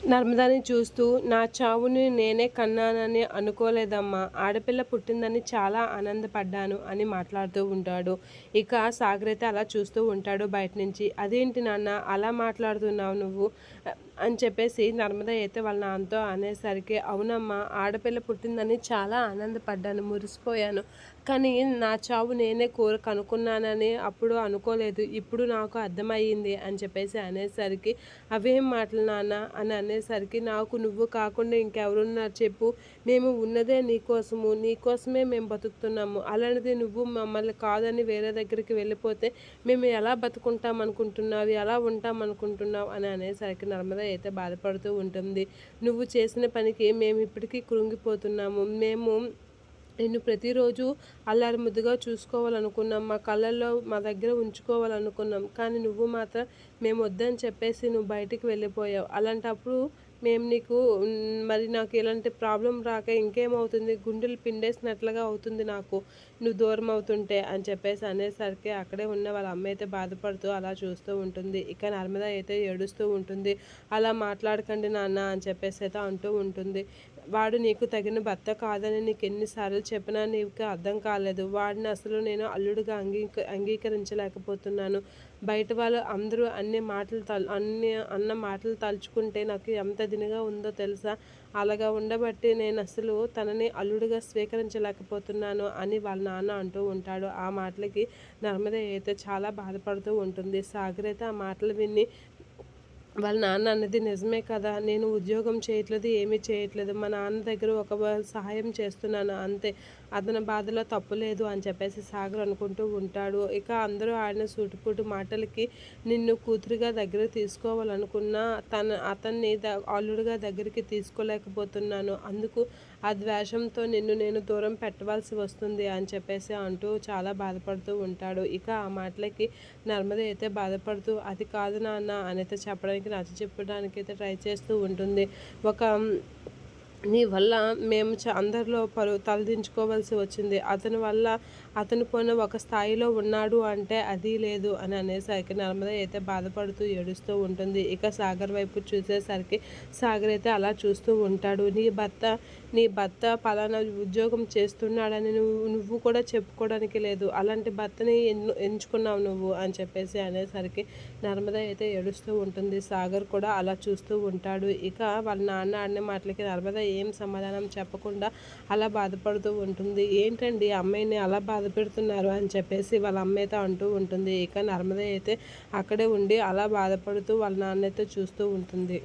నర్మదాని చూస్తూ నా చావుని నేనే కన్నానని అనుకోలేదమ్మా. ఆడపిల్ల పుట్టిందని చాలా ఆనందపడ్డాను అని మాట్లాడుతూ ఉంటాడు. ఇక సాగర్ అయితే అలా చూస్తూ ఉంటాడు బయట నుంచి. అదేంటి నాన్న? అలా మాట్లాడుతున్నావు నువ్వు? అని చెప్పేసి నర్మద అయితే వాళ్ళ నాన్నతో అనేసరికి అవునమ్మా ఆడపిల్ల పుట్టిందని చాలా ఆనందపడ్డాను మురిసిపోయాను. కానీ నా చావు నేనే కోర కనుక్కున్నానని అప్పుడు అనుకోలేదు. ఇప్పుడు నాకు అర్థమయ్యింది అని చెప్పేసి అనేసరికి అవేం మాటలు నాన్న? అని అనేసరికి నాకు నువ్వు కాకుండా ఇంకెవరున్నారు చెప్పు. మేము ఉన్నదే నీకోసము నీకోసమే మేము బతుకుతున్నాము. అలాంటిది నువ్వు మమ్మల్ని కాదని వేరే దగ్గరికి వెళ్ళిపోతే మేము ఎలా బతుకుంటాం అనుకుంటున్నావు ఎలా ఉంటాం అనుకుంటున్నావు అని అనేసరికి నర్మద అయితే బాధపడుతూ ఉంటుంది. నువ్వు చేసిన పనికి మేము ఇప్పటికీ కృంగిపోతున్నాము. మేము నేను ప్రతిరోజు అల్లారుముద్దుగా చూసుకోవాలనుకున్నాం. మా కళ్ళల్లో మా దగ్గర ఉంచుకోవాలనుకున్నాం. కానీ నువ్వు మాత్రం మేము వద్దని చెప్పేసి నువ్వు బయటికి వెళ్ళిపోయావు. అలాంటప్పుడు మేము నీకు మరి నాకు ఎలాంటి ప్రాబ్లం రాక ఇంకేమవుతుంది? గుండెలు పిండేసినట్లుగా అవుతుంది నాకు. నువ్వు దూరం అవుతుంటే అని చెప్పేసి అనేసరికి అక్కడే ఉన్న వాళ్ళ అమ్మ అయితే బాధపడుతూ అలా చూస్తూ ఉంటుంది. ఇక నర్మద అయితే ఏడుస్తూ ఉంటుంది. అలా మాట్లాడకండి నాన్న అని చెప్పేసి అయితే అంటూ ఉంటుంది. వాడు నీకు తగిన భర్త కాదని నీకు ఎన్నిసార్లు చెప్పినా నీకు అర్థం కాలేదు. వాడిని అసలు నేను అల్లుడుగా అంగీక అంగీకరించలేకపోతున్నాను. బయట వాళ్ళు అందరూ అన్ని మాటలు తల్ అన్ని అన్న మాటలు తలుచుకుంటే నాకు ఎంత దినగా ఉందో తెలుసా? అలాగా ఉండబట్టి నేను అసలు తనని అల్లుడిగా స్వీకరించలేకపోతున్నాను అని వాళ్ళ నాన్న అంటూ ఉంటాడు. ఆ మాటలకి నర్మద అయితే చాలా బాధపడుతూ ఉంటుంది. సాగర్ అయితే ఆ మాటలు విని వాళ్ళ నాన్న అన్నది నిజమే కదా. నేను ఉద్యోగం చేయట్లేదు ఏమీ చేయట్లేదు. మా నాన్న దగ్గర ఒక సహాయం చేస్తున్నాను అంతే. అతని బాధలో తప్పు లేదు అని చెప్పేసి సాగర్ అనుకుంటూ ఉంటాడు. ఇక అందరూ ఆడిన సూటిపూటి మాటలకి నిన్ను కూతురుగా దగ్గర తీసుకోవాలనుకున్నా తన అతన్ని ద అల్లుడిగా దగ్గరికి తీసుకోలేకపోతున్నాను. అందుకు ఆ ద్వేషంతో నిన్ను నేను దూరం పెట్టవలసి వస్తుంది అని చెప్పేసి అంటూ చాలా బాధపడుతూ ఉంటాడు. ఇక ఆ మాటలకి నర్మద అయితే బాధపడుతూ అది కాదు నాన్న అయితే చెప్పడానికి నచ్చ చెప్పడానికి అయితే ట్రై చేస్తూ ఉంటుంది. ఒక నీ వల్ల మేము చ అందరిలో పరు తలదించుకోవాల్సి వచ్చింది. అతని వల్ల అతను పోయిన ఒక స్థాయిలో ఉన్నాడు అంటే అది లేదు అని అనేసరికి నర్మద అయితే బాధపడుతూ ఏడుస్తూ ఉంటుంది. ఇక సాగర్ వైపు చూసేసరికి సాగర్ అయితే అలా చూస్తూ ఉంటాడు. నీ భర్త నీ భర్త పలానా ఉద్యోగం చేస్తున్నాడని నువ్వు నువ్వు కూడా చెప్పుకోవడానికి లేదు. అలాంటి భర్తని ఎన్ను ఎంచుకున్నావు నువ్వు అని చెప్పేసి అనేసరికి నర్మద అయితే ఏడుస్తూ ఉంటుంది. సాగర్ కూడా అలా చూస్తూ ఉంటాడు. ఇక వాళ్ళ నాన్న ఆడిన మాటలకి నర్మద ఏం సమాధానం చెప్పకుండా అలా బాధపడుతూ ఉంటుంది. ఏంటండి అమ్మాయిని అలా బాధ పెడుతున్నారు అని చెప్పేసి వాళ్ళ అమ్మాయితో అంటూ ఉంటుంది. ఇక నర్మద అయితే అక్కడే ఉండి అలా బాధపడుతూ వాళ్ళ నాన్నతో చూస్తూ ఉంటుంది.